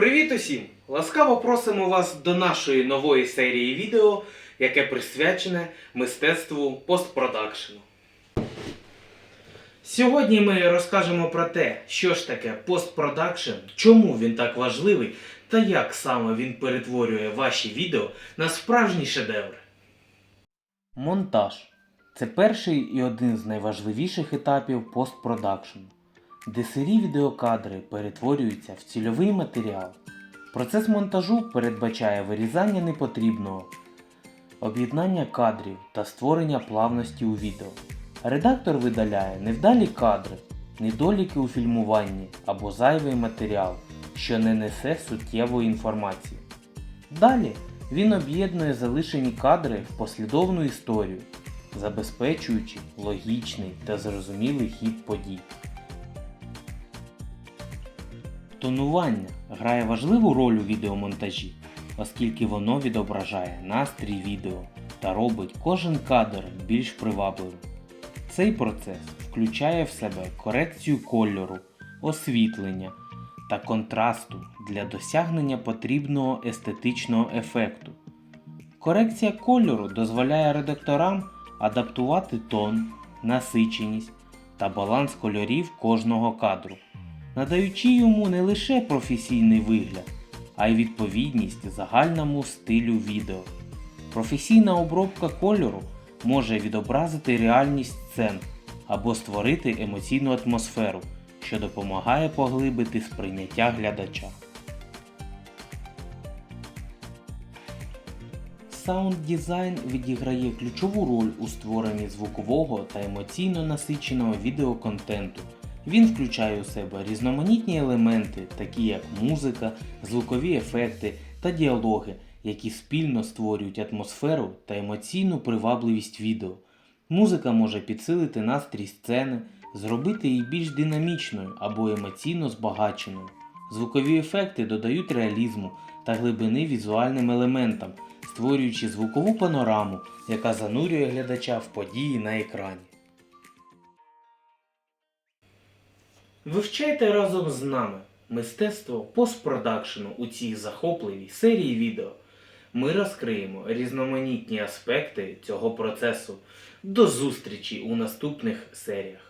Привіт усім! Ласкаво просимо вас до нашої нової серії відео, яке присвячене мистецтву постпродакшену. Сьогодні ми розкажемо про те, що ж таке постпродакшн, чому він так важливий та як саме він перетворює ваші відео на справжні шедеври. Монтаж це перший і один з найважливіших етапів постпродакшену, де сирі відеокадри перетворюються в цільовий матеріал. Процес монтажу передбачає вирізання непотрібного, об'єднання кадрів та створення плавності у відео. Редактор видаляє невдалі кадри, недоліки у фільмуванні або зайвий матеріал, що не несе суттєвої інформації. Далі він об'єднує залишені кадри в послідовну історію, забезпечуючи логічний та зрозумілий хід подій. Тонування грає важливу роль у відеомонтажі, оскільки воно відображає настрій відео та робить кожен кадр більш привабливим. Цей процес включає в себе корекцію кольору, освітлення та контрасту для досягнення потрібного естетичного ефекту. Корекція кольору дозволяє редакторам адаптувати тон, насиченість та баланс кольорів кожного кадру, надаючи йому не лише професійний вигляд, а й відповідність загальному стилю відео. Професійна обробка кольору може відобразити реальність сцен або створити емоційну атмосферу, що допомагає поглибити сприйняття глядача. Саунд дизайн відіграє ключову роль у створенні звукового та емоційно насиченого відеоконтенту. Він включає у себе різноманітні елементи, такі як музика, звукові ефекти та діалоги, які спільно створюють атмосферу та емоційну привабливість відео. Музика може підсилити настрій сцени, зробити її більш динамічною або емоційно збагаченою. Звукові ефекти додають реалізму та глибини візуальним елементам, створюючи звукову панораму, яка занурює глядача в події на екрані. Вивчайте разом з нами мистецтво постпродакшену у цій захопливій серії відео. Ми розкриємо різноманітні аспекти цього процесу. До зустрічі у наступних серіях.